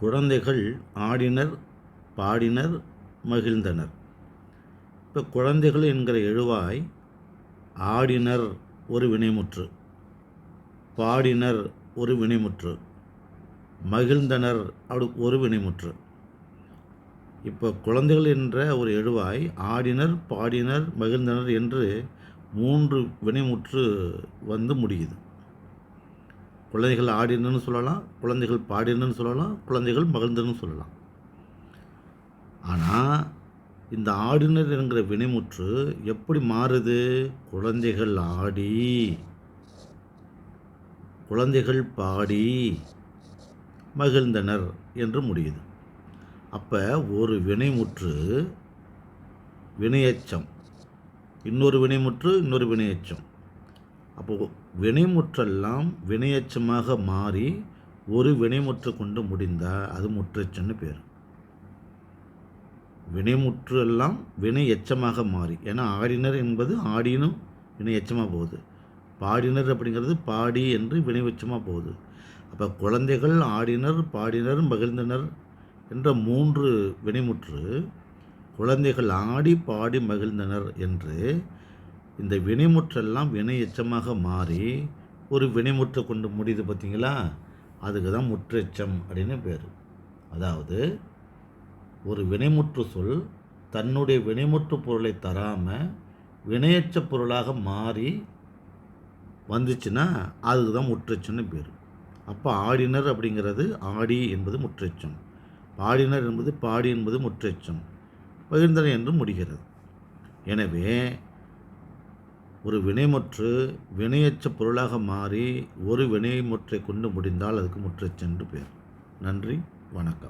குழந்தைகள் ஆடினர் பாடினர் மகிழ்ந்தனர். இப்போ குழந்தைகள் என்கிற எழுவாய் ஆடினர் ஒரு வினைமுற்று பாடினர் ஒரு வினைமுற்று மகிழ்ந்தனர் அப்படி ஒரு வினைமுற்று. இப்போ குழந்தைகள் என்ற ஒரு எழுவாய் ஆடினர் பாடினர் மகிழ்ந்தனர் என்று மூன்று வினைமுற்று வந்து முடியுது. குழந்தைகள் ஆடினன்னு சொல்லலாம் குழந்தைகள் பாடினன்னு சொல்லலாம் குழந்தைகள் மகிழ்ந்தன்னு சொல்லலாம். ஆனால் இந்த ஆடினர் என்கிற வினைமுற்று எப்படி மாறுது? குழந்தைகள் ஆடி. குழந்தைகள் பாடி மகிழ்ந்தனர் என்று முடியுது. அப்போ ஒரு வினைமுற்று வினையச்சம். இன்னொரு வினைமுற்று இன்னொரு வினையச்சம். அப்போது வினைமுற்றெல்லாம் வினையச்சமாக மாறி ஒரு வினைமுற்று கொண்டு முடிந்தால் அது முற்றச்சன்னு பேர். வினைமுற்று எல்லாம் வினை எச்சமாக மாறி. ஏன்னா ஆடினர் என்பது ஆடினும் வினை எச்சமாக போகுது. பாடினர் அப்படிங்கிறது பாடி என்று வினை எச்சமாக போகுது. அப்போ குழந்தைகள் ஆடினர் பாடினர் மகிழ்ந்தனர் என்ற மூன்று வினைமுற்று குழந்தைகள் ஆடி பாடி மகிழ்ந்தனர் என்று இந்த வினைமுற்றெல்லாம் வினை எச்சமாக மாறி ஒரு வினைமுற்றை கொண்டு முடியுது பார்த்தீங்களா? அதுக்கு தான் முற்றெச்சம் அப்படின்னு பேர். அதாவது ஒரு வினைமுற்று சொல் தன்னுடைய வினைமுற்று பொருளை தராமல் வினையச்ச பொருளாக மாறி வந்துச்சுன்னா அதுக்கு தான் முற்றெச்சம்னு பேர். அப்போ ஆடினர் அப்படிங்கிறது ஆடி என்பது முற்றெச்சம். பாடினர் என்பது பாடி என்பது முற்றெச்சம். பகிர்ந்தனர் என்று முடிகிறது. எனவே ஒரு வினைமுற்று வினையச்ச பொருளாக மாறி ஒரு வினைமுற்றை கொண்டு முடிந்தால் அதுக்கு முற்றெச்சென்று பேர் நன்றி வணக்கம்.